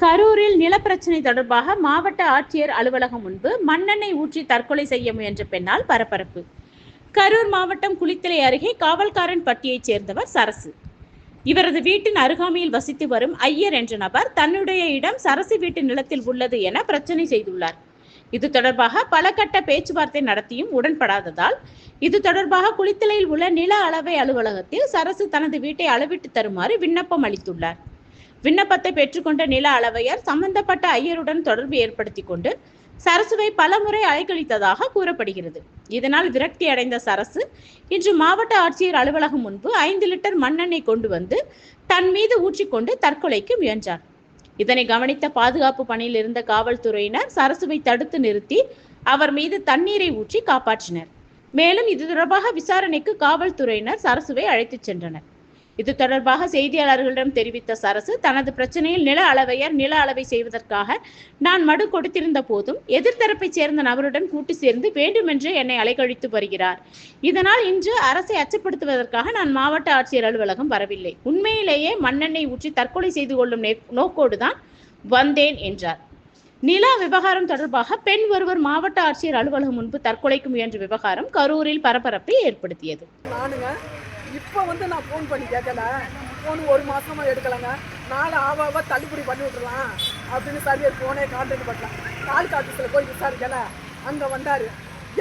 கரூரில் நிலப்பிரச்சினை தொடர்பாக மாவட்ட ஆட்சியர் அலுவலகம் முன்பு மண்ணெண்ணெய் ஊற்றி தற்கொலை செய்ய முயன்ற பெண்ணால் பரபரப்பு. கரூர் மாவட்டம் குளித்தலை அருகே காவல்காரன் பட்டியைச் சேர்ந்தவர் சரசு. இவரது வீட்டின் அருகாமையில் வசித்து வரும் ஐயர் என்ற நபர் தன்னுடைய இடம் சரசு வீட்டு நிலத்தில் உள்ளது என பிரச்சனை செய்துள்ளார். இது தொடர்பாக பல கட்ட பேச்சுவார்த்தை நடத்தியும் உடன்படாததால் இது தொடர்பாக குளித்தலையில் உள்ள நில அளவை அலுவலகத்தில் சரசு தனது வீட்டை அளவிட்டு தருமாறு விண்ணப்பம் அளித்துள்ளார். விண்ணப்பத்தை பெற்றுக்கொண்ட நில அளவையர் சம்பந்தப்பட்ட ஐயருடன் தொடர்பு ஏற்படுத்தி கொண்டு சரசுவை பலமுறை அலைக்கழித்ததாக கூறப்படுகிறது. இதனால் விரக்தி அடைந்த சரசு இன்று மாவட்ட ஆட்சியர் அலுவலகம் முன்பு ஐந்து லிட்டர் மண்ணெண்ணெய் கொண்டு வந்து தன் மீது ஊற்றிக்கொண்டு தற்கொலைக்கு முயன்றார். இதனை கவனித்த பாதுகாப்பு பணியில் இருந்த காவல்துறையினர் சரசுவை தடுத்து நிறுத்தி அவர் மீது தண்ணீரை ஊற்றி காப்பாற்றினர். மேலும் இது தொடர்பாக விசாரணைக்கு காவல்துறையினர் சரசுவை அழைத்துச் சென்றனர். இது தொடர்பாக செய்தியாளர்களிடம் தெரிவித்த சரசு தனது பிரச்சனையில் நில அளவையர் நில அளவை செய்வதற்காக நான் மடு கொடுத்திருந்த போதும் எதிர்த்தரப்பைச் சேர்ந்த நபருடன் கூட்டு சேர்ந்து வேண்டுமென்று என்னை அலைக்கழித்து வருகிறார். இதனால் இன்று அரசை அச்சப்படுத்துவதற்காக நான் மாவட்ட ஆட்சியர் அலுவலகம் வரவில்லை. உண்மையிலேயே மண்ணெண்ணெய் ஊற்றி தற்கொலை செய்து கொள்ளும் நோக்கோடுதான் வந்தேன் என்றார். நிலா விவகாரம் தொடர்பாக பெண் ஒருவர் மாவட்ட ஆட்சியர் அலுவலகம் முன்பு தற்கொலைக்கு முயன்ற விவகாரம் கரூரில் பரபரப்பை ஏற்படுத்தியது. நானுங்க இப்போ வந்து நான் ஃபோன் பண்ணி கேட்கல ஃபோன் ஒரு மாதமாக எடுக்கலைங்க. நாலு ஆவாவா தள்ளுபடி பண்ணி விட்டுலாம் அப்படின்னு சர்வேர் ஃபோனே கான்டாக்ட் பண்ணலாம் தாலுக்கா ஆஃபீஸில் போய் விசாரிக்கல. அங்கே வந்தார்.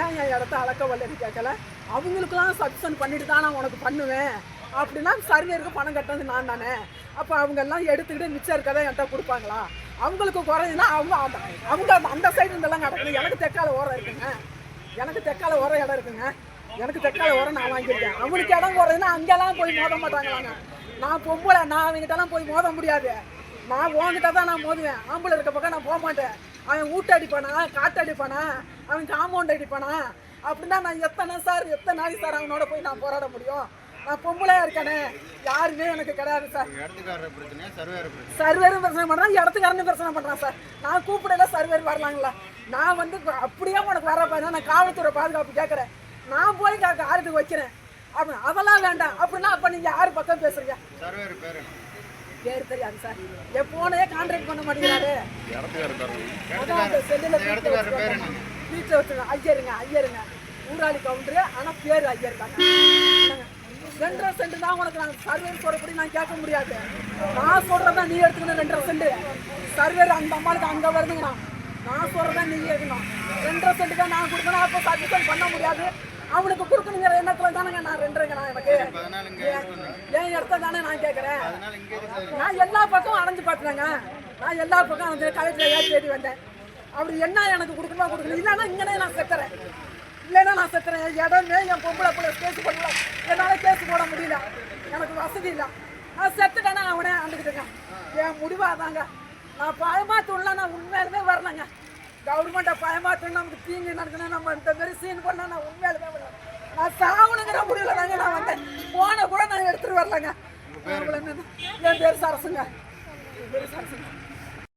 ஏன் என் இடத்த அளக்க வரலன்னு கேட்கல அவங்களுக்குலாம் சப்ஷன் பண்ணிட்டு தான் நான் உனக்கு பண்ணுவேன். அப்படின்னா சர்வேருக்கு பணம் கட்டுறது நான் தானே. அப்போ அவங்க எல்லாம் எடுத்துக்கிட்டு மிச்சம் இருக்கதை என்கிட்ட கொடுப்பாங்களா? அவங்களுக்கு குறையுதுன்னா அவங்க அந்த அவங்க அந்த சைடு இருந்தெல்லாம் கிடக்குது எனக்கு தெற்கால ஓரம் இருக்குங்க. எனக்கு தெற்கால ஓரம் இடம் இருக்குங்க. எனக்கு தெற்கால ஓரம் நான் வாங்கியிருக்கேன். அவனுக்கு இடம் குறையுதுன்னா அங்கெல்லாம் போய் மோத மாட்டாங்களாங்க. நான் பொம்பளை நான் அவங்ககிட்டலாம் போய் மோத முடியாது. நான் உன்கிட்ட தான் நான் மோதுவேன். ஆம்பளை இருக்க பக்கம் நான் போக மாட்டேன் அவன் வீட்டு அடிப்பானா காட்டு அடிப்பானா அவன் காம்பவுண்ட் அடிப்பானா? அப்படின்னா நான் எத்தனை சார் எத்தனை நாளைக்கு சார் அவனோட போய் நான் போராட முடியும்? நான் பொம்பளையா இருக்கேனே. யாருமே எனக்கு கிடையாது சார் சர்வேரும் பிரச்சனை பண்றான் இடத்துக்காரனும் பிரச்சனை பண்றான் சார் நான் கூப்பிடல சர்வேர் வரலாங்களா? நான் வந்து அப்படியே உனக்கு வர பாருங்க நான் காவல்துறை பாதுகாப்பு கேட்கறேன். நான் போய் கா ஆறுதுக்கு வைக்கிறேன். அப்ப அதெல்லாம் வேண்டாம். அப்படின்னா அப்ப நீங்க யாரு பக்கம் பேசுறீங்க? சர்வேர் பேர். தெரியாது சார். என் போனையே கான்ட்ராக்ட் பண்ண மாட்டேங்கிறாரு. வீட்டில் வச்சுருங்க ஐயருங்க ஐயருங்க. ஊராளி கவுண்டரு ஆனால் பேர் ஐயர் என்னங்க, ரெண்டரை சென்ட் தான் உனக்கு நான் சர்வேர் போகிறபடி நான் கேட்க முடியாது. நான் சொல்கிறதா நீ எடுத்துக்கணும் ரெண்டரை சென்ட். சர்வேர் அந்த அம்மாளுக்கு அங்கே வருதுங்கண்ணா. நான் சொல்கிறதா நீ எடுக்கணும் ரெண்டரை சென்ட் தான் நான் கொடுக்கணும் அப்போ சர்வீஸ் பண்ண முடியாது. அவனுக்கு கொடுக்கணுங்கிற எண்ணத்துல தானேங்க நான் ரெண்டுங்க நான் எனக்கு. இங்க என் இடத்த தானே நான் கேட்குறேன்? இங்க நான் எல்லா பக்கம் அடைஞ்சு பார்த்துறேங்க நான் எல்லா பக்கம் அடைஞ்சு கலெக்டர் ஏன் தேடி வந்தேன். அப்படி என்ன எனக்கு கொடுக்கணுமா கொடுக்கணும். இல்லைன்னா இங்கனே நான் செத்துறேன். இல்லைன்னா நான் செத்துறேன். இடமே என் பொம்பளை பிள்ளை கேஸ் பண்ணல என்னால் கேஸ் போட முடியல. எனக்கு வசதி இல்லை. நான் செத்துட்டேன்னா அவனே ஆண்டுக்கிட்டுங்க என் முடிவாதாங்க நான் பயமாத்தூன்லாம் நான் உண்மையாலுமே வரலங்க. கவர்மெண்ட்டை பயமாத்தணும் நமக்கு தீங்கு நடக்கணும் நம்ம இந்த மாதிரி சீன் பண்ணால் நான் உண்மையாலுமே வரல நான் சாவணுங்கிற முடியல தாங்க நான் வந்தேன். போன கூட நான் எடுத்துட்டு வரலங்க. என் பேர் சரசுங்க. என் பேர் சரசுங்க.